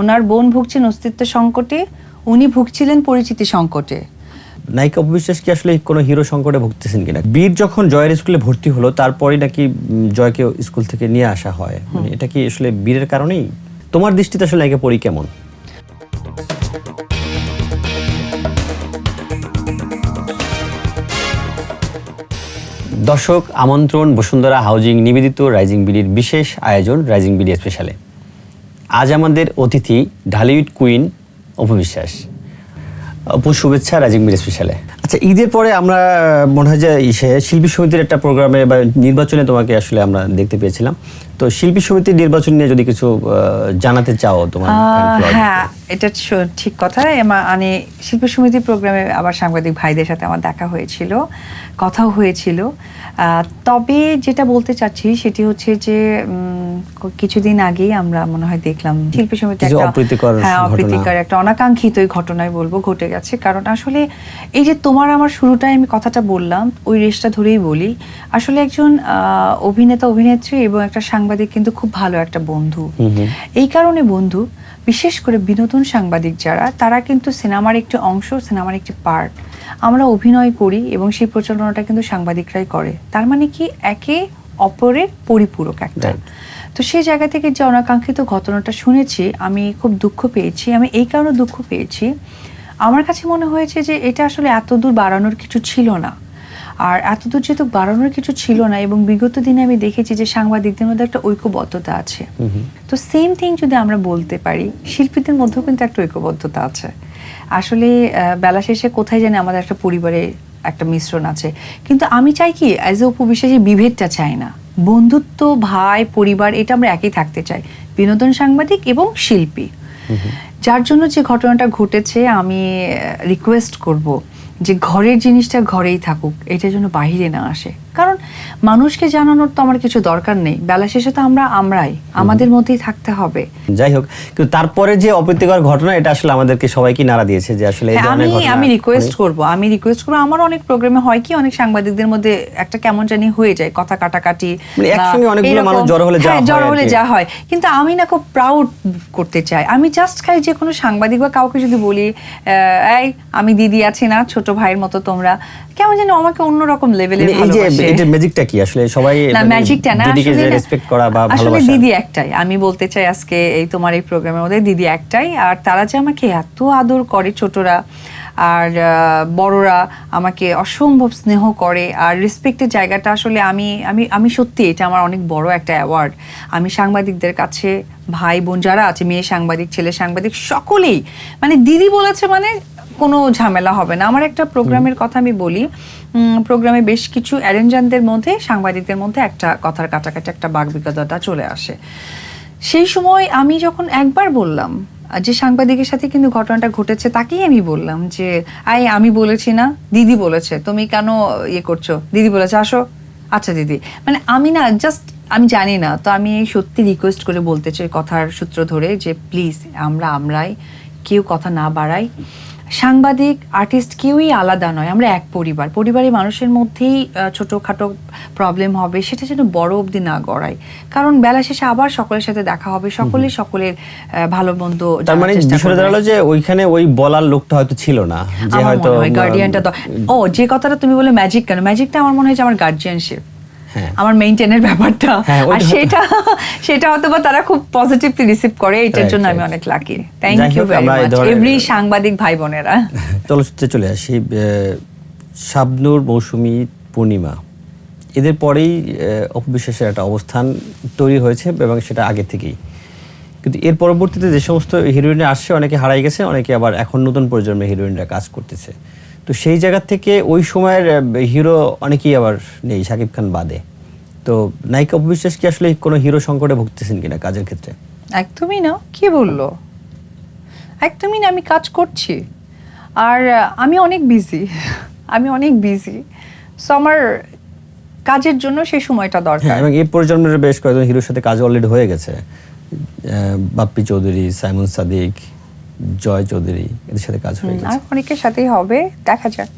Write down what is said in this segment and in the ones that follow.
ওনার বোন ভুগছেন অস্তিত্ব সংকটে উনি ভুগছিলেন পরিচিতি সংকটে। নায়িকা অপবিশ্বাস কি আসলে কোনো হিরো সংকটে ভুগতেছেন কিনা? বীর যখন জয়ের স্কুলে ভর্তি হলো তারপরে নাকি জয়কে স্কুল থেকে নিয়ে আসা হয়। মানে এটা কি আসলে বীরের কারণেই? তোমার দৃষ্টিতে আসলে নায়িকা পরি কেমন? দর্শক আমন্ত্রণ বসুন্ধরা হাউজিং নিবেদিত রাইজিং বিডির বিশেষ আয়োজন রাইজিং বিডি স্পেশালে। আজ আমাদের অতিথি ঢালিউড কুইন অপবিশ্বাস। অপু, শুভেচ্ছা রাজিং মির স্পেশালে আচ্ছা ঈদের পরে আমরা, মনে হয় যে শিল্পী সমিতির একটা প্রোগ্রামে বা নির্বাচনে তোমাকে আসলে আমরা দেখতে পেয়েছিলাম। তো শিল্পী সমিতির নির্বাচন নিয়ে যদি কিছু জানাতে চাও তোমার হ্যাঁ এটা ঠিক কথা। মানে শিল্পী সমিতি প্রোগ্রামে আবার সাংবাদিক ভাইদের সাথে আমার দেখা হয়েছিল কথাও হয়েছিল। তবে যেটা বলতে চাচ্ছি সেটি হচ্ছে যে কিছুদিন আগেই আমরা মনে হয় দেখলাম শিল্পী সমিতি একটা হ্যাঁ। অপ্রীতিকর একটা অনাকাঙ্ক্ষিত ঘটনায় বলব ঘটে গেছে। কারণ আসলে এই যে তোমার আমার শুরুটায় আমি কথাটা বললাম ওই রেসটা ধরেই বলি আসলে একজন আহ, অভিনেতা অভিনেত্রী এবং একটা সাংবাদিক কিন্তু খুব ভালো একটা বন্ধু। এই কারণে বন্ধু বিশেষ করে বিনোদন সাংবাদিক যারা তারা কিন্তু সিনেমার একটি অংশ সিনেমার একটি পার্ট আমরা অভিনয় করি এবং সেই প্রচারণাটা কিন্তু সাংবাদিকরাই করে। তার মানে কি? একে অপরের পরিপূরক একটা। তো সেই জায়গা থেকে যে অনাকাঙ্ক্ষিত ঘটনাটা শুনেছি আমি খুব দুঃখ পেয়েছি। আমি এই কারণে দুঃখ পেয়েছি। আমার কাছে মনে হয়েছে যে এটা আসলে এত দূর বাড়ানোর কিছু ছিল না। আর এত দূর যেহেতু বাড়ানোর কিছু ছিল না এবং বিগত দিনে আমি দেখেছি যে সাংবাদিকদের মধ্যে একটা ঐক্যবদ্ধতা আছে। তো সেম থিং যদি আমরা বলতে পারি শিল্পীদের মধ্যেও কিন্তু একটা ঐক্যবদ্ধতা আছে। আসলে বেলা শেষে কোথায় জানি আমাদের একটা পরিবারে একটা মিশ্রণ আছে। কিন্তু আমি চাই কি অ্যাজ এ উপবিশ্বাসী বিভেদটা চাই না। বন্ধুত্ব ভাই পরিবার এটা আমরা একই থাকতে চাই। বিনোদন সাংবাদিক এবং শিল্পী। যার জন্য যে ঘটনাটা ঘটেছে আমি রিকোয়েস্ট করব। যে ঘরের জিনিসটা ঘরেই থাকুক এটা যেন বাহিরে না আসে। কারণ মানুষকে জানানোর তো আমার কিছু দরকার নেই। বেলা শেষে তো আমরা আমরাই। আমাদের মধ্যেই থাকতে হবে। যাই হোক কিন্তু তারপরে যে অপ্রীতিকর ঘটনা এটা আসলে আমাদেরকে সবাইকে নাড়া দিয়েছে যে আসলে এই হ্যাঁ, ধরনের আমি ঘটনা আমি রিকোয়েস্ট করব আমি রিকোয়েস্ট করব। আমার অনেক প্রোগ্রামে হয় কি অনেক সাংবাদিকদের মধ্যে একটা কেমন জানি হয়ে যায় কথা কাটাকাটি মানে একসঙ্গে অনেকগুলো মানুষ জড়ো হলে যা হ্যাঁ, হয় জড়ো হলে যা হয়। কিন্তু আমি না খুব প্রাউড করতে চাই। আমি জাস্ট খাই যে কোনো সাংবাদিক বা কাউকে যদি বলি এই আমি দিদি আছি না ছোট ভাইয়ের মতো তোমরা। কেমন যেন আমাকে অন্যরকম লেভেলে মানে এই যে ভালোবাসে। এটা ম্যাজিকটা কি? আসলে সবাই না মানে ম্যাজিকটা না দিদিকে যে রেসপেক্ট করা বা আসলে দিদি একটাই। আমি বলতে চাই আজকে এই তোমার এই প্রোগ্রামের মধ্যে দিদি একটাই। আর তারা যে আমাকে এত আদর করে ছোটরা আর বড়রা আমাকে অসম্ভব স্নেহ করে আর রেসপেক্টের জায়গাটা আসলে আমি আমি আমি সত্যি এটা আমার অনেক বড় একটা অ্যাওয়ার্ড আমি সাংবাদিকদের কাছে ভাই বোন যারা আছে মেয়ে সাংবাদিক ছেলে সাংবাদিক সকলেই মানে দিদি বলেছে মানে কোনো ঝামেলা হবে না। আমার একটা প্রোগ্রামের কথা আমি বলি। প্রোগ্রামে বেশ কিছু অ্যারেঞ্জানদের মধ্যে সাংবাদিকদের মধ্যে একটা কথার কাটাকাটি একটা বাগবিকতা চলে আসে। সেই সময় আমি যখন একবার বললাম যে সাংবাদিকের সাথে কিন্তু ঘটনাটা ঘটেছে তাকেই আমি বললাম যে আই আমি বলেছি না দিদি বলেছে। তুমি কেন ইয়ে করছ? দিদি বলেছে আসো। আচ্ছা দিদি। মানে আমি না জাস্ট আমি জানি না তো আমি সত্যি রিকোয়েস্ট করে বলতে চাই কথার সূত্র ধরে যে প্লিজ আমরা আমরাই কেউ কথা না বাড়াই। সাংবাদিক আর্টিস্ট কেউই আলাদা নয়। আমরা এক পরিবার। পরিবারের মানুষের মধ্যেই ছোটখাটো প্রবলেম হবে সেটা যেন বড় অবধি না গড়ায়। কারণ বেলা শেষে আবার সকলের সাথে দেখা হবে সকলে সকলের ভালো মন্দ তার মানে বিষয়টা দাঁড়াল যে ওইখানে ওই বলার লোকটা হয়তো ছিল না। যে হয়তো গার্ডিয়ানটা ও যে কথাটা তুমি বলে ম্যাজিক কেন? ম্যাজিকটা আমার মনে হয় যে আমার গার্জিয়ানশিপ আমার মেইনটেনের ব্যাপারটা। হ্যাঁ, আর সেটা সেটা হয়তো বা তারা খুব পজিটিভলি রিসিভ করে এটার জন্য আমি অনেক lucky thank you very much every সাংবাদিক ভাই বোনেরা চলচ্চিত্রে চলে আসি শাবনূর মৌসুমী পূর্ণিমা। এদের পরেই অপবিশ্বাসের একটা অবস্থান তৈরি হয়েছে এবং সেটা আগে থেকেই। কিন্তু এর পরবর্তীতে যে সমস্ত হিরোইনে আসছে অনেকে হারাই গেছে অনেকে আবার এখন নতুন প্রজন্মের হিরোইনরা কাজ করতেছে। তো সেই জায়গা থেকে ওই সময়ের হিরো অনেকেই আবার নেই শাকিব খান বাদে। তো নায়িকা অপবিশ্বাস কি আসলে কোনো হিরো সংকটে ভুগতেছেন কিনা কাজের ক্ষেত্রে? একদমই না। কি বলল? একদমই না আমি কাজ করছি। আর আমি অনেক বিজি আমি অনেক বিজি সো আমার কাজের জন্য সেই সময়টা হ্যাঁ দরকার এবং এই প্রজন্মের বেশ কয়েকজন হিরোর সাথে কাজ অলরেডি হয়ে গেছে। বাপ্পি চৌধুরী সাইমন সাদিক জয় চৌধুরী এদের সাথে কাজ হয়ে গেছে। আর অনেকের সাথেই হবে দেখা যাক।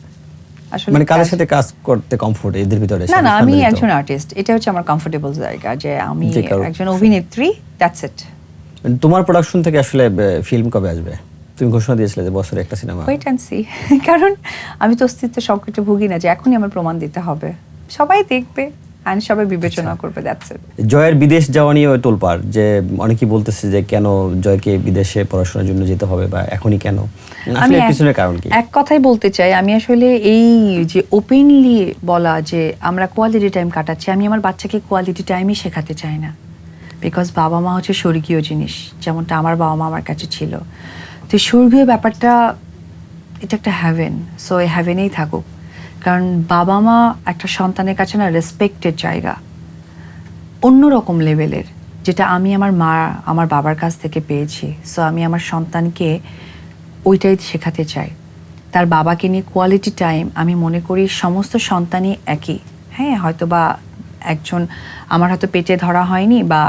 আসলে মানে কাদের সাথে কাজ করতে কমফোর্ট এদের ভিতরে না না আমি একজন আর্টিস্ট এটা হচ্ছে আমার কমফোর্টেবল জায়গা যে আমি একজন অভিনেত্রী দ্যাটস ইট তোমার প্রোডাকশন থেকে আসলে ফিল্ম কবে আসবে? তুমি ঘোষণা দিয়েছিলে যে বছরে একটা সিনেমা ওয়েট অ্যান্ড সি কারণ আমি তো অস্তিত্ব সংকটে ভুগি না যে এখনই আমার প্রমাণ দিতে হবে। সবাই দেখবে। অ্যান্ড সবাই বিবেচনা আচ্ছা। করবে দ্যাটস ইট জয়ের বিদেশ যাওয়া নিয়ে তোলপাড় যে অনেকেই বলতেছে যে কেন জয়কে বিদেশে পড়াশোনার জন্য যেতে হবে বা এখনই কেন? আমি পিছনের কারণ কি? এক কথাই বলতে চাই আমি আসলে এই যে ওপেনলি বলা যে আমরা কোয়ালিটি টাইম কাটাচ্ছি আমি আমার বাচ্চাকে কোয়ালিটি টাইমই শেখাতে চাই না। বিকজ বাবা মা হচ্ছে স্বর্গীয় জিনিস যেমনটা আমার বাবা মা আমার কাছে ছিল। তো স্বর্গীয় ব্যাপারটা এটা একটা হ্যাভেন সো এই হ্যাভেনেই থাকুক। কারণ বাবা মা একটা সন্তানের কাছে না রেসপেক্টেড জায়গা। অন্যরকম লেভেলের, যেটা আমি আমার মা, আমার বাবার কাছ থেকে পেয়েছি। সো আমি আমার সন্তানকে ওইটাই শেখাতে চাই। তার বাবাকে নিয়ে কোয়ালিটি টাইম আমি মনে করি সমস্ত সন্তানই একই। হ্যাঁ হয়তো বা একজন আমার হয়তো পেটে ধরা হয়নি বা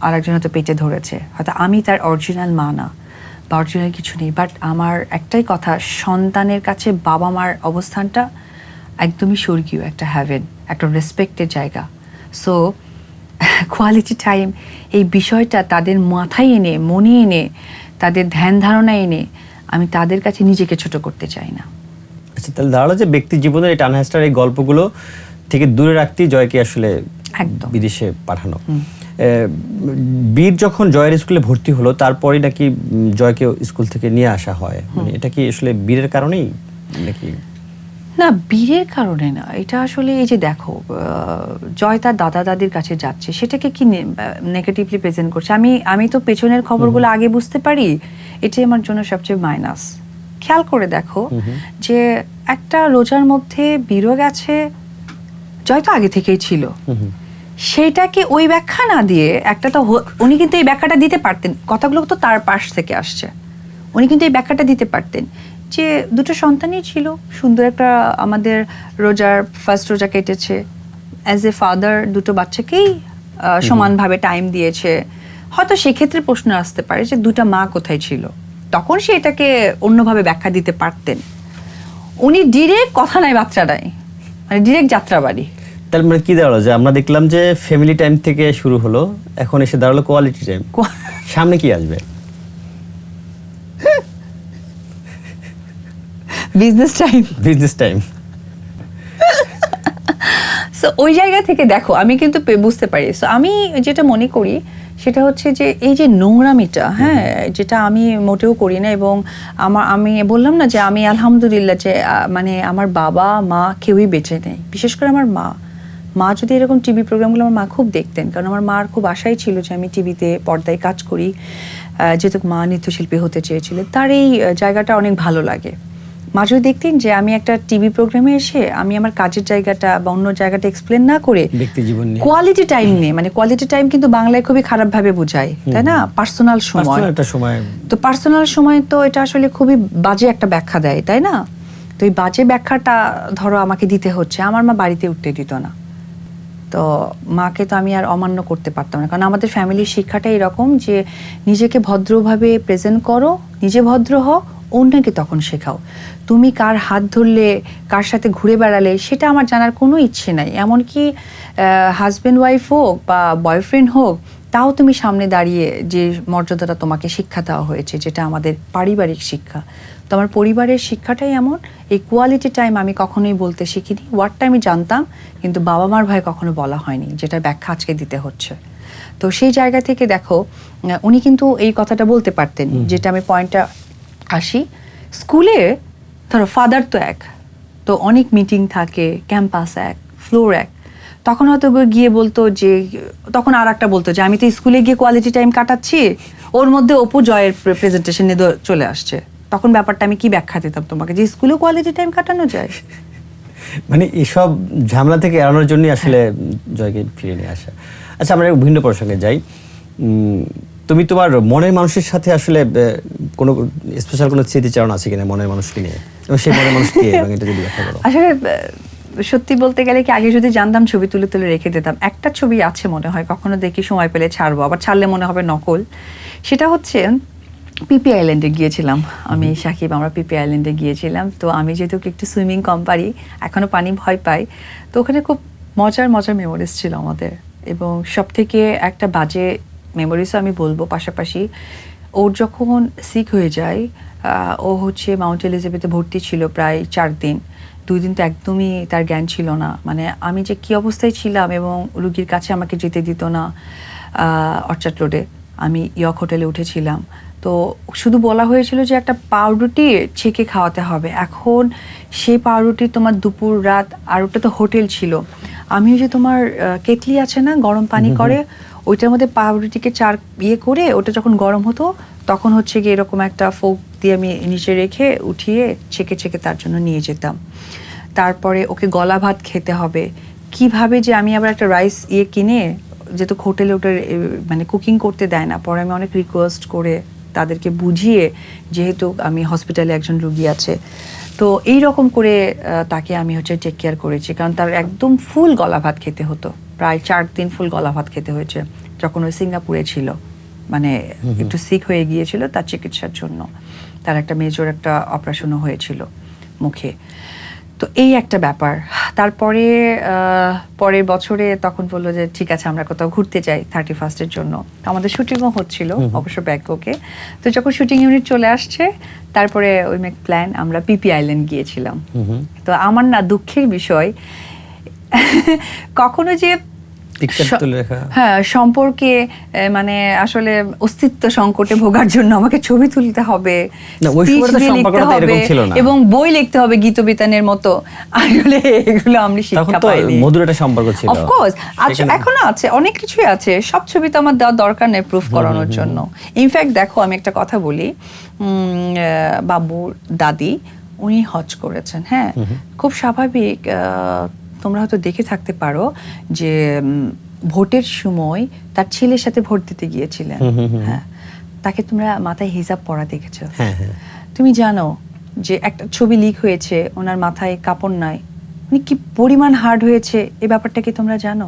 আরেকজন হয়তো পেটে ধরেছে। হয়তো আমি তার অরিজিনাল মা না, বা অরিজিনাল কিছু নেই। বাট আমার একটাই কথা, সন্তানের কাছে বাবা মার অবস্থানটা একদমই স্বর্গীয় একটা হ্যাভেন একটা রেসপেক্টের জায়গা। সো কোয়ালিটি টাইম এই বিষয়টা তাদের মাথায় এনে মনে এনে তাদের ধ্যান ধারণা এনে আমি তাদের কাছে নিজেকে ছোট করতে চাই না। আচ্ছা তাহলে দাঁড়াল যে ব্যক্তি জীবনের এই টানহাস্টার এই গল্পগুলো থেকে দূরে রাখতেই জয়কে আসলে একদম। বিদেশে পাঠানো। বীর যখন জয়ের স্কুলে ভর্তি হলো তারপরে নাকি জয়কে স্কুল থেকে নিয়ে আসা হয়? মানে এটা কি আসলে বীরের কারণেই নাকি? না বীরের কারণে না। এটা আসলে এই যে দেখো জয় তার দাদা দাদির কাছে যাচ্ছে সেটাকে কি নেগেটিভলি প্রেজেন্ট করছে? আমি আমি তো পেছনের খবরগুলো আগে বুঝতে পারি এটাই আমার জন্য সবচেয়ে মাইনাস খেয়াল করে দেখো যে একটা রোজার মধ্যে বীরও গেছে জয় তো আগে থেকেই ছিল। সেইটাকে ওই ব্যাখ্যা না দিয়ে একটা তো উনি কিন্তু এই ব্যাখ্যাটা দিতে পারতেন কথাগুলো তো তার পাশ থেকে আসছে। উনি কিন্তু এই ব্যাখ্যাটা দিতে পারতেন। যে দুটো সন্তানই ছিল সুন্দর একটা আমাদের রোজার ফার্স্ট রোজা কেটেছে। অ্যাজ এ ফাদার দুটো বাচ্চাকেই সমানভাবে টাইম দিয়েছে। হয়তো সেক্ষেত্রে প্রশ্ন আসতে পারে যে দুটা মা কোথায় ছিল? তখন সে এটাকে অন্যভাবে ব্যাখ্যা দিতে পারতেন। উনি ডিরেক্ট কথা নাই বাচ্চা নাই। মানে ডিরেক্ট যাত্রাবাড়ি। তার মানে কি দাঁড়াল? যে আমরা দেখলাম যে ফ্যামিলি টাইম থেকে শুরু হলো এখন এসে দাঁড়াল কোয়ালিটি টাইম সামনে কি আসবে? Business time business time so ওই জায়গা থেকে দেখো আমি কিন্তু বুঝতে পারি। সো আমি যেটা মনে করি সেটা হচ্ছে যে এই যে নোংরামিটা হ্যাঁ যেটা আমি মোটেও করি না এবং আমার আমি বললাম না যে আমি আলহামদুলিল্লাহ যে মানে আমার বাবা মা কেউই বেঁচে নেই। বিশেষ করে আমার মা। মা যদি এরকম টিভি প্রোগ্রামগুলো আমার মা খুব দেখতেন কারণ আমার মার খুব আশাই ছিল যে আমি টিভিতে পর্দায় কাজ করি। যেহেতু মা নৃত্যশিল্পী হতে চেয়েছিলেন তার এই জায়গাটা অনেক ভালো লাগে। মা যদি দেখতেন যে আমি একটা টিভি প্রোগ্রামে এসে আমি আমার কাজের জায়গাটা বা অন্য জায়গাটা এক্সপ্লেন না করে কোয়ালিটি টাইম নিয়ে। মানে কোয়ালিটি টাইম কিন্তু বাংলায় খুবই খারাপ ভাবে বোঝায় তাই না? পার্সোনাল সময়। তো পার্সোনাল সময় তো এটা আসলে খুবই বাজে একটা ব্যাখ্যা দেয় তাই না? তো এই বাজে ব্যাখ্যাটা ধরো আমাকে দিতে হচ্ছে আমার মা বাড়িতে উঠতে দিত না। তো মাকে তো আমি আর অমান্য করতে পারতাম না কারণ আমাদের ফ্যামিলির শিক্ষাটা এরকম যে নিজেকে ভদ্রভাবে প্রেজেন্ট করো নিজে ভদ্র হও অন্যকে তখন শেখাও। তুমি কার হাত ধরলে কার সাথে ঘুরে বেড়ালে সেটা আমার জানার কোনো ইচ্ছে নাই। এমনকি হাজব্যান্ড ওয়াইফ হোক বা বয়ফ্রেন্ড হোক তাও তুমি সামনে দাঁড়িয়ে যে মর্যাদাটা তোমাকে শিক্ষা দেওয়া হয়েছে যেটা আমাদের পারিবারিক শিক্ষা। তো আমার পরিবারের শিক্ষাটাই এমন। এই কোয়ালিটি টাইম আমি কখনোই বলতে শিখিনি। ওয়ার্ডটা আমি জানতাম কিন্তু বাবা মার ভয় কখনো বলা হয়নি যেটা ব্যাখ্যা আজকে দিতে হচ্ছে। তো সেই জায়গা থেকে দেখো উনি কিন্তু এই কথাটা বলতে পারতেন যেটা আমি পয়েন্টটা আসি। স্কুলে ধরো ফাদার তো এক তো অনেক মিটিং থাকে ক্যাম্পাস এক ফ্লোর এক। তখন হয়তো গিয়ে- বলতো যে তখন আর একটা বলতো যে আমি তো স্কুলে গিয়ে কোয়ালিটি টাইম কাটাচ্ছি ওর মধ্যে অপু জয়ের প্রেজেন্টেশন নিয়ে চলে আসছে। তখন ব্যাপারটা আমি কি ব্যাখ্যা দিতাম তোমাকে যে স্কুলে কোয়ালিটি টাইম কাটানো যায়? মানে এসব ঝামেলা থেকে এড়ানোর জন্যই আসলে জয়কে ফিরে নিয়ে আসা। আচ্ছা আমরা ভিন্ন প্রসঙ্গে যাই। তুমি তোমার মনের মানুষের সাথে আসলে কোনো স্পেশাল কোনো স্মৃতিচারণ আছে কিনা মনের মানুষকে নিয়ে? এবং সেই মনের মানুষ কে? এবং এটা যদি ব্যাখ্যা করো। আসলে সত্যি বলতে গেলে কি আগে যদি জানতাম ছবি তুলে তুলে রেখে দিতাম একটা ছবি আছে মনে হয় কখনো দেখি সময় পেলে ছাড়বো আবার ছাড়লে মনে হবে নকল। সেটা হচ্ছে পিপি আইল্যান্ডে গিয়েছিলাম আমি সাকিব আমরা পিপি আইল্যান্ডে গিয়েছিলাম। তো আমি যেহেতু একটু সুইমিং কম পারি এখনও পানি ভয় পাই। তো ওখানে খুব মজার মজার মেমোরিজ ছিল আমাদের। এবং সব থেকে একটা বাজে মেমোরিজও আমি বলব। পাশাপাশি ওর যখন সিক হয়ে যায় ও হচ্ছে মাউন্ট এলিজাবেথে ভর্তি ছিল প্রায় চার দিন। দুই দিন তো একদমই তার জ্ঞান ছিল না। মানে আমি যে কি অবস্থায় ছিলাম এবং রুগীর কাছে আমাকে যেতে দিত না অর্চার্ড রোডে আমি ইয়ক হোটেলে উঠেছিলাম। তো শুধু বলা হয়েছিল যে একটা পাউরুটি ছেঁকে খাওয়াতে হবে। এখন সেই পাউরুটি তোমার দুপুর রাত আর ওটা তো হোটেল ছিল। আমিও যে তোমার কেটলি আছে না গরম পানি করে ওইটার মধ্যে পাউরুটিকে চার ইয়ে করে ওটা যখন গরম হতো, তখন হচ্ছে গিয়ে এরকম একটা ফোক দিয়ে আমি নিচে রেখে উঠিয়ে ছেঁকে ছেঁকে তার জন্য নিয়ে যেতাম। তারপরে ওকে গলা ভাত খেতে হবে। কীভাবে যে আমি আবার একটা রাইস ইয়ে কিনে, যেহেতু হোটেলে ওটা মানে কুকিং করতে দেয় না, পরে আমি অনেক রিকোয়েস্ট করে তাদেরকে বুঝিয়ে, যেহেতু আমি হসপিটালে একজন রুগী আছে, তো এই রকম করে তাকে আমি হচ্ছে টেক কেয়ার করেছি। কারণ তার একদম ফুল গলা ভাত খেতে হতো। প্রায় চার দিন ফুল গলা ভাত খেতে হয়েছে যখন ওই সিঙ্গাপুরে ছিল। মানে একটু সিক হয়ে গিয়েছিল তার চিকিৎসার জন্য। তার একটা মেজর একটা অপারেশনও হয়েছিল মুখে। তো এই একটা ব্যাপার। তারপরে পরের বছরে তখন বলল যে ঠিক আছে আমরা কোথাও ঘুরতে যাই থার্টি ফার্স্টের জন্য। তো আমাদের শুটিংও হচ্ছিল অবশ্য ব্যাংককে। তো যখন শুটিং ইউনিট চলে আসছে তারপরে ওই মেক প্ল্যান আমরা পিপি আইল্যান্ড গিয়েছিলাম। তো আমার না দুঃখের বিষয় কখনো যে হ্যাঁ সম্পর্কে মানে আসলে অস্তিত্ব সংকটে ভোগার জন্য আমাকে ছবি তুলতে হবে লিখতে এবং বই লিখতে হবে গীত বিতানের মতো। আসলে এগুলো তখন শিক্ষা পাইনি। মধুর একটা সম্পর্ক ছিল। অফকোর্স আচ্ছা এখনও আছে অনেক কিছুই আছে। সব ছবি তো আমার দেওয়ার দরকার নেই প্রুফ করানোর জন্য। ইনফ্যাক্ট দেখো আমি একটা কথা বলি। বাবুর দাদি উনি হজ করেছেন হ্যাঁ? খুব স্বাভাবিক আহ, তোমরা হয়তো দেখে থাকতে পারো যে ভোটের সময় তার ছেলের সাথে ভোট দিতে গিয়েছিলেন। হ্যাঁ। তাকে তোমরা মাথায় হিজাব পরা দেখেছ। হ্যাঁ হ্যাঁ। তুমি জানো যে একটা ছবি লিক হয়েছে ওনার মাথায় কাপড় নাই। উনি কি পরিমাণ হার্ড হয়েছে এই ব্যাপারটা কি তোমরা জানো?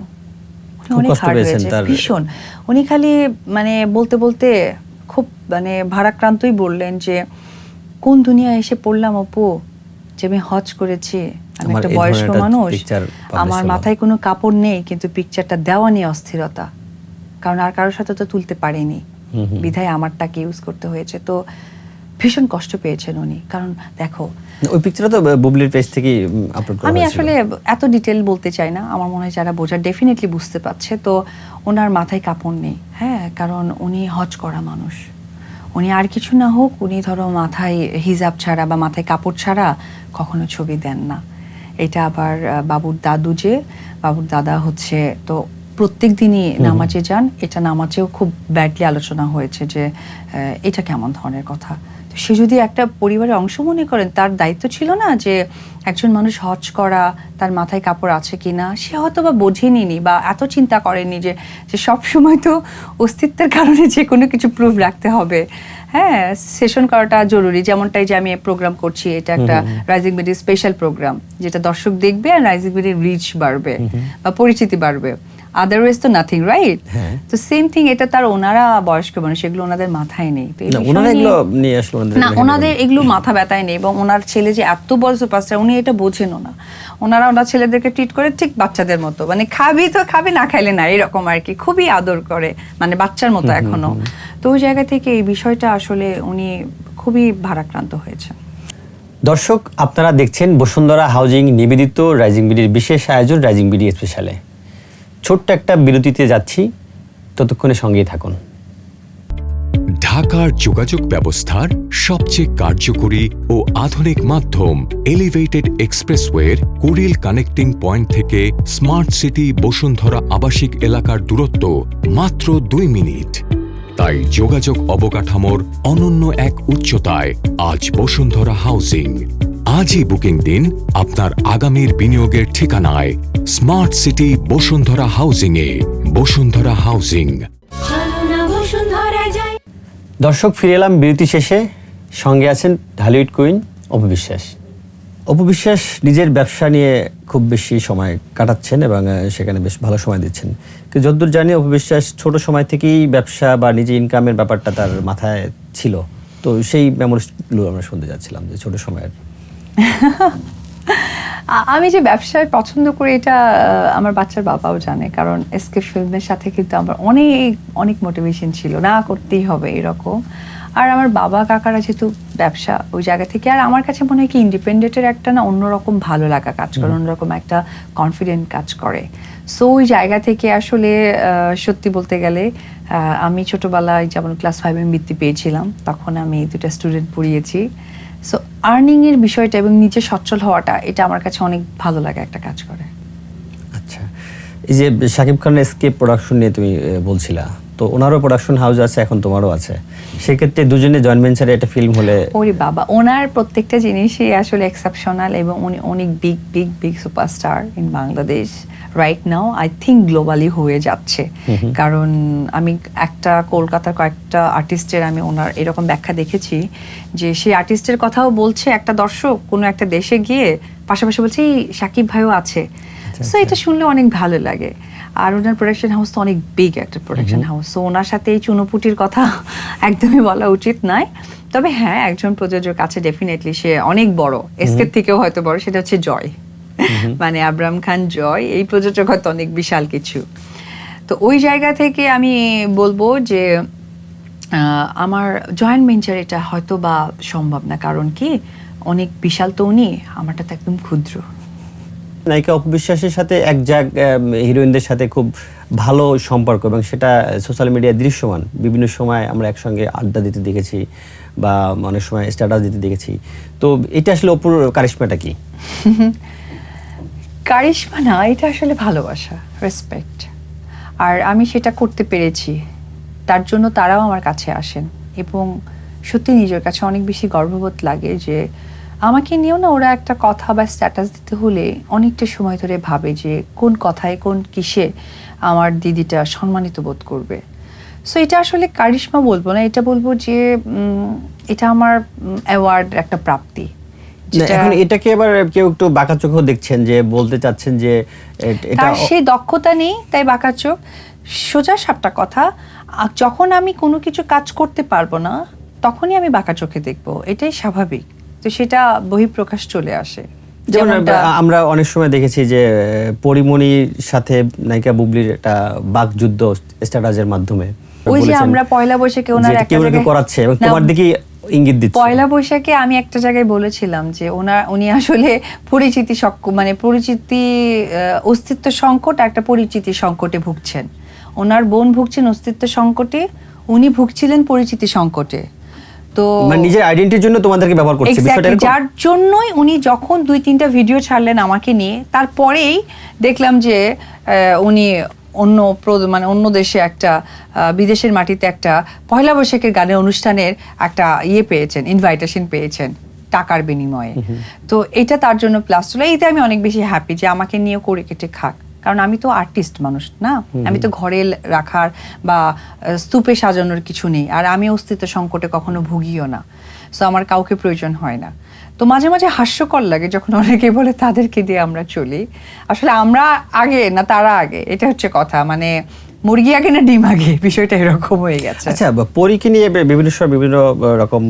অনেক হার্ড হয়েছে ভীষণ। উনি খালি মানে বলতে বলতে খুব মানে ভারাক্রান্তই বললেন যে কোন দুনিয়ায় এসে পড়লাম অপু? যে আমি হজ করেছি আমি একটা বয়স্ক মানুষ আমার মাথায় কোনো কাপড় নেই কিন্তু পিকচারটা দেওয়া নিয়ে অস্থিরতা। কারণ আর কারোর সাথে তো তুলতে পারিনি। বিধায় আমারটাকে ইউজ করতে হয়েছে। তো ভীষণ কষ্ট পেয়েছেন উনি। কারণ দেখো ওই পিকচারটা তো বুবলির পেজ থেকে আপলোড করা আমি আসলে এত ডিটেল বলতে চাই না। আমার মনে হয় যারা বোঝার ডেফিনেটলি বুঝতে পারছে। তো ওনার মাথায় কাপড় নেই। হ্যাঁ কারণ উনি হজ করা মানুষ। উনি আর কিছু না হোক উনি ধরো মাথায় হিজাব ছাড়া বা মাথায় কাপড় ছাড়া কখনো ছবি দেন না। এটা আবার বাবুর দাদু যে বাবুর দাদা হচ্ছে তো প্রত্যেক দিনই নামাজে যান। এটা নামাজেও খুব ব্যাডলি আলোচনা হয়েছে যে এটা কেমন ধরনের কথা? সে যদি একটা পরিবারের অংশ মনে করেন তার দায়িত্ব ছিল না যে একজন মানুষ হজ করা তার মাথায় কাপড় আছে কিনা সে হয়তো বা বোঝেনি নি বা এত চিন্তা করেনি যে যে সব সময় তো অস্তিত্বের কারণে যে কোনো কিছু প্রুফ রাখতে হবে। হ্যাঁ সেশন করাটা জরুরি। যেমনটাই যে আমি প্রোগ্রাম করছি এটা একটা রাইজিং বিডির স্পেশাল প্রোগ্রাম যেটা দর্শক দেখবে আর রাইজিং বিডির রিচ বাড়বে বা পরিচিতি বাড়বে। আদারওয়াইজ তো নাথিং রাইট হ্যাঁ। তো সেম থিং এটা তার ওনারা বয়স্ক মানুষ এগুলো ওনাদের মাথায় নেই। তো না ওনারা এগুলো নিয়ে আসলো ওনাদের না ওনাদের এগুলো মাথা ব্যথায় নেই এবং ওনার ছেলে যে এত বড় সুপারস্টার উনি এটা বোঝেনও না। ওনারা ওনার ছেলেদেরকে ট্রিট করে ঠিক বাচ্চাদের মতো। মানে খাবি তো খাবে না খাইলে না এরকম আর কি। খুবই আদর করে মানে বাচ্চার মতো এখনও। তো ওই জায়গা থেকে এই বিষয়টা আসলে উনি খুবই ভারাক্রান্ত হয়েছে দর্শক আপনারা দেখছেন বসুন্ধরা হাউজিং নিবেদিত রাইজিং বিডির বিশেষ আয়োজন রাইজিং বিডি স্পেশালে ছোট্ট একটা বিরতিতে যাচ্ছি। ততক্ষণে সঙ্গেই থাকুন। ঢাকার যোগাযোগ ব্যবস্থার সবচেয়ে কার্যকরী ও আধুনিক মাধ্যম এলিভেটেড এক্সপ্রেসওয়ের কুড়িল কানেক্টিং পয়েন্ট থেকে স্মার্ট সিটি বসুন্ধরা আবাসিক এলাকার দূরত্ব মাত্র দুই মিনিট। তাই যোগাযোগ অবকাঠামোর অনন্য এক উচ্চতায় আজ বসুন্ধরা হাউজিং আজই বুকিং দিন আপনার আগামীর বিনিয়োগের ঠিকানায় স্মার্ট সিটি বসুন্ধরা হাউজিং। না বসুন্ধরা যাই দর্শক ফিরে এলাম বিরতি শেষে। সঙ্গে আছেন ঢালিউড কুইন অপবিশ্বাস অপবিশ্বাস নিজের ব্যবসা নিয়ে খুব বেশি সময় কাটাচ্ছেন এবং সেখানে বেশ ভালো সময় দিচ্ছেন। কিন্তু যতদূর জানি অপবিশ্বাস ছোট সময় থেকেই ব্যবসা বা নিজে ইনকামের ব্যাপারটা তার মাথায় ছিল। তো সেই মেমোরিজগুলো আমরা শুনতে যাচ্ছিলাম যে ছোট সময়ের। আমি যে ব্যবসায় পছন্দ করি এটা আমার বাচ্চার বাবাও জানে। কারণ এসকে ফিল্মের সাথে কিন্তু আমার অনেক অনেক মোটিভেশন ছিল। না করতেই হবে এরকম। আর আমার বাবা কাকারা যেহেতু ব্যবসা ওই জায়গা থেকে আর আমার কাছে মনে হয় কি ইন্ডিপেন্ডেন্টের একটা না অন্যরকম ভালো লাগা কাজ করে অন্যরকম একটা কনফিডেন্ট কাজ করে। সো ওই জায়গা থেকে আসলে সত্যি বলতে গেলে আমি ছোটোবেলায় যেমন ক্লাস ফাইভে বৃত্তি পেয়েছিলাম তখন আমি দুটা স্টুডেন্ট পড়িয়েছি। সো আর্নিং এর বিষয়টা এবং নিজে সচ্ছল হওয়াটা, এটা আমার কাছে অনেক ভালো লাগে একটা কাজ করে। আচ্ছা। এই যে শাকিব খানের স্কেপ প্রোডাকশন নিয়ে তুমি বলছিলা তো ওনারও প্রোডাকশন হাউস আছে এখন তোমারও আছে। সেক্ষেত্রে দুজনে জয়েন্ট ভেঞ্চারে একটা ফিল্ম হলে ওরে বাবা ওনার প্রত্যেকটা জিনিসই আসলে এক্সেপশনাল এবং উনি অনেক big big big superstar in Bangladesh right now I think globally হয়ে যাচ্ছে। কারণ আমি একটা কলকাতার কয়েকটা আর্টিস্টের আমি ওনার এরকম ব্যাখ্যা দেখেছি যে সেই আর্টিস্টের কথাও বলছে একটা দর্শক কোনো একটা দেশে গিয়ে পাশাপাশি বলছে "এই সাকিব ভাইও আছে। সো এটা শুনলে অনেক ভালো লাগে। আর ওনার প্রোডাকশন হাউস তো অনেক বিগ একটা প্রোডাকশন হাউস সো ওনার সাথে এই চুনোপুটির কথা একদমই বলা উচিত নয়। তবে হ্যাঁ একজন প্রযোজক আছে ডেফিনেটলি সে অনেক বড়। এসকের থেকেও হয়তো বড় সেটা হচ্ছে জয়। মানে আবরাম খান জয় এই প্রযোজক হয়তো অনেক বিশাল কিছু। তো ওই জায়গা থেকে আমি বলব যে আমার জয়েন্ট ভেঞ্চার এটা হয়তো বা সম্ভব না। কারণ কি? অনেক বিশাল তো উনি আমারটা তো একদম ক্ষুদ্র। নায়িকা অপবিশ্বাসের সাথে এক জাগ হিরোইনদের সাথে খুব ভালো সম্পর্ক এবং সেটা সোশ্যাল মিডিয়ায় দৃশ্যমান। বিভিন্ন সময় আমরা একসঙ্গে আড্ডা দিতে দেখেছি বা অনেক সময় স্ট্যাটাস দিতে দেখেছি। তো এটা আসলে অপুর কারিশমাটা কি? কারিশমা না, এটা আসলে ভালোবাসা রেসপেক্ট আর আমি সেটা করতে পেরেছি, তার জন্য তারাও আমার কাছে আসেন এবং সত্যি নিজের কাছে অনেক বেশি গর্ববোধ লাগে যে আমাকে নিয়েও না ওরা একটা কথা বা স্ট্যাটাস দিতে হলে অনেকটা সময় ধরে ভাবে যে কোন কথায় কোন কিসে আমার দিদিটা সম্মানিত বোধ করবে। সো এটা আসলে কারিশমা বলব না এটা বলব যে এটা আমার অ্যাওয়ার্ড একটা প্রাপ্তি। এখন এটাকে আবার কেউ একটু বাঁকা চোখেও দেখছেন যে বলতে চাচ্ছেন যে এটা সেই দক্ষতা নেই তাই বাঁকা চোখ। সোজা সাপটা কথা যখন আমি কোনো কিছু কাজ করতে পারব না তখনই আমি বাঁকা চোখে দেখব এটাই স্বাভাবিক। তো সেটা বহিঃপ্রকাশ চলে আসে। যেমন আমরা অনেক সময় দেখেছি যে পরিমণির সাথে নায়িকা বুবলির একটা বাক যুদ্ধ স্ট্যাটাসের মাধ্যমে। ওই যে আমরা পয়লা বৈশাখে ওনার একটা জায়গায়- করাচ্ছে এবং তোমার দিকেই ইঙ্গিত দিচ্ছে। পয়লা বৈশাখে আমি একটা জায়গায় বলেছিলাম যে ওনার উনি আসলে পরিচিতি মানে পরিচিতি অস্তিত্ব সংকট একটা পরিচিতি সংকটে ভুগছেন। ওনার বোন ভুগছেন অস্তিত্ব সংকটে উনি ভুগছিলেন পরিচিতি সংকটে। তো মানে নিজের আইডেন্টিটির জন্য তোমাদেরকে ব্যবহার করছে বিষয়টা যার জন্যই উনি যখন দুই তিনটা ভিডিও ছাড়লেন আমাকে নিয়ে তারপরেই দেখলাম যে উনি অন্য মানে অন্য দেশে একটা বিদেশের মাটিতে একটা পয়লা বৈশাখের গানের অনুষ্ঠানের একটা ইয়ে পেয়েছেন ইনভাইটেশন পেয়েছেন টাকার বিনিময়ে। তো এটা তার জন্য প্লাস ছিল এইতে আমি অনেক বেশি হ্যাপি যে আমাকে নিয়ে করে কেটে খাক। কারণ আমি তো আর্টিস্ট মানুষ না? আমি তো ঘরে রাখার বা স্তূপে সাজানোর কিছু নেই। আর আমি অস্তিত্ব সংকটে কখনো ভুগিও না। সো আমার কাউকে প্রয়োজন হয় না। তো মাঝে মাঝে হাস্যকর লাগে যখন অনেকে বলে তাদেরকে দিয়ে আমরা চলি। আসলে আমরা আগে না তারা আগে? এটা হচ্ছে কথা। মানে মুরগি আগে না ডিম আগে? বিষয়টা এরকম হয়ে গেছে। আচ্ছা পরীকে নিয়ে বিভিন্ন সময় বিভিন্ন রকম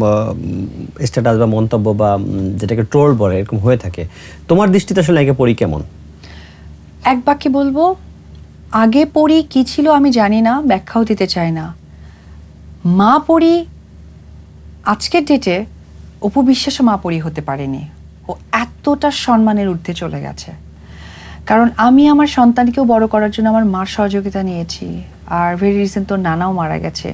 স্ট্যাটাস বা মন্তব্য বা যেটাকে ট্রোল বলে এরকম হয়ে থাকে। তোমার দৃষ্টিতে আসলে নায়িকা পরী কেমন? এক বাক্যে বলব, আগে পড়ি কি ছিল আমি জানি না, ব্যাখ্যাও দিতে চাই না। মা পড়ি, আজকের ডেটে উপবিশ্বাসও মা পড়ি হতে পারেনি। ও এতটা সম্মানের ঊর্ধ্বে চলে গেছে। কারণ আমি আমার সন্তানকেও বড় করার জন্য আমার মার সহযোগিতা নিয়েছি। আর ভেরি রিসেন্ট তো নানাও মারা গেছে।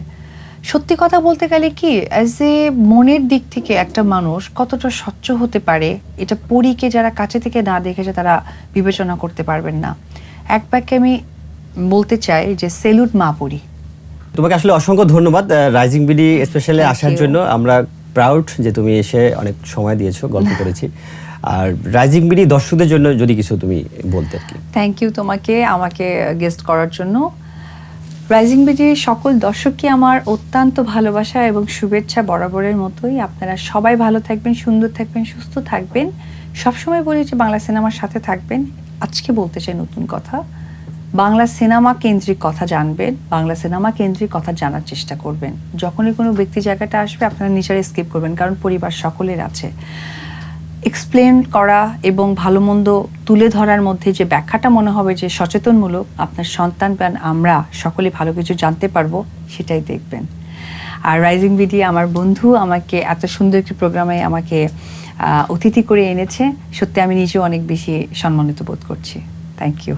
সত্যি কথা বলতে গেলে কি অ্যাজ এ মনের দিক থেকে একটা মানুষ কতটা স্বচ্ছ হতে পারে এটা পরীকে যারা কাছে থেকে না দেখেছে তারা বিবেচনা করতে পারবেন না। এক বাক্যে আমি বলতে চাই যে সেলুট মা পড়ি তোমাকে আসলে অসংখ্য ধন্যবাদ রাইজিং বিডি স্পেশালি আসার জন্য। আমরা প্রাউড যে তুমি এসে অনেক সময় দিয়েছ গল্প করেছি। আর রাইজিং বিডি দর্শকদের জন্য যদি কিছু তুমি বলতে থ্যাংক ইউ তোমাকে আমাকে গেস্ট করার জন্য। রাইজিং বিডির সকল দর্শককে আমার অত্যন্ত ভালোবাসা এবং শুভেচ্ছা বরাবরের মতোই। আপনারা সবাই ভালো থাকবেন, সুন্দর থাকবেন, সুস্থ থাকবেন। সবসময় বলি যে বাংলা সিনেমার সাথে থাকবেন। আজকে বলতে চাই নতুন কথা। বাংলা সিনেমা কেন্দ্রিক কথা জানবেন, বাংলা সিনেমা কেন্দ্রিক কথা জানার চেষ্টা করবেন। যখনই কোনো ব্যক্তি জায়গাটা আসবে, আপনারা নিজেরা স্কিপ করবেন, কারণ পরিবার সকলের আছে। এক্সপ্লেন করা এবং ভালো মন্দ তুলে ধরার মধ্যে যে ব্যাখ্যাটা মনে হবে যে সচেতনমূলক আপনার সন্তান বা আমরা সকলে ভালো কিছু জানতে পারব, সেটাই দেখবেন। আর রাইজিং বিডি আমার বন্ধু আমাকে এত সুন্দর একটি প্রোগ্রামে আমাকে অতিথি করে এনেছে। সত্যি আমি নিজেও অনেক বেশি সম্মানিত বোধ করছি। থ্যাংক ইউ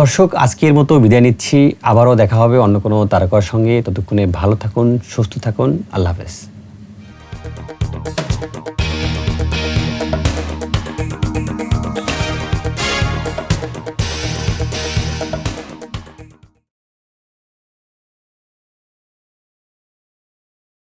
দর্শক, আজকের মতো বিদায় নিচ্ছি। আবারও দেখা হবে অন্য কোনো তারকার সঙ্গে। ততক্ষণে ভালো থাকুন, সুস্থ থাকুন। আল্লাহ হাফেজ।